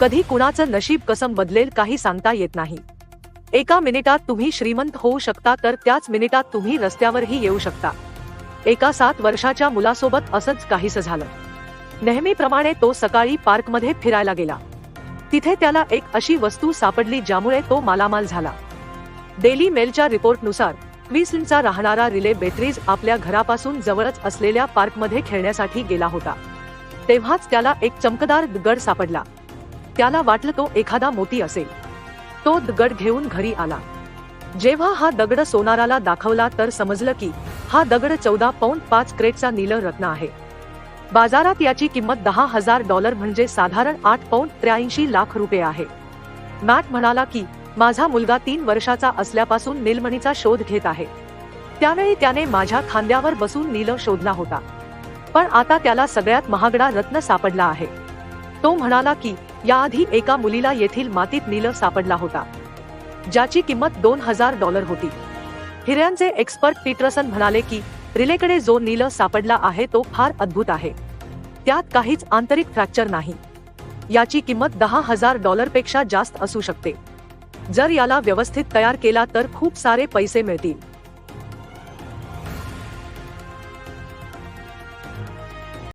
कधी कुणाचं नशीब कसं बदलेल काही सांगता येत नाही. एका मिनिटात तुम्ही श्रीमंत होऊ शकता तर त्याच मिनिटात तुम्ही रस्त्यावरही येऊ शकता. एका सात वर्षाच्या मुलासोबत असंच काहीसं झालं. नेहमीप्रमाणे तो सकाळी पार्कमध्ये फिरायला गेला. तिथे त्याला एक अशी वस्तू सापडली ज्यामुळे तो मालामाल झाला. डेली मेलच्या रिपोर्टनुसार क्वीन्सलंडचा राहणारा रिले बेत्रीज आपल्या घरापासून जवळच असलेल्या पार्कमध्ये खेळण्यासाठी गेला होता. तेव्हाच त्याला एक चमकदार गड सापडला. त्याला वाटलं तो एखादा मोती असेल. तो दगड घेऊन घरी आला. जेव्हा हा दगड सोनाराला दाखवला तर समजलं की हा दगड चौदा पौंड पाच क्रेटचा नील रत्न आहे. बाजारात याची किंमत दहा हजार डॉलर म्हणजे साधारण आठ पौंड त्र्याऐंशी लाख रुपये आहे. मॅट म्हणाला की माझा मुलगा तीन वर्षाचा असल्यापासून नीलमणीचा शोध घेत आहे. त्यावेळी त्याने माझ्या खांद्यावर बसून नील शोधला होता. पण आता त्याला सगळ्यात महागडा रत्न सापडला आहे. तो म्हणाला की याआधी एका मुलीला येथील मातीत नील सापडला होता ज्याची किंमत दोन हजार डॉलर होती. हिऱ्यांचे एक्सपर्ट पीटरसन म्हणाले की रिलेकडे जो नील सापडला आहे तो फार अद्भुत आहे. त्यात काहीच आंतरिक फ्रॅक्चर नाही. याची किंमत दहा हजार डॉलरपेक्षा जास्त असू शकते. जर याला व्यवस्थित तयार केला तर खूप सारे पैसे मिळतील.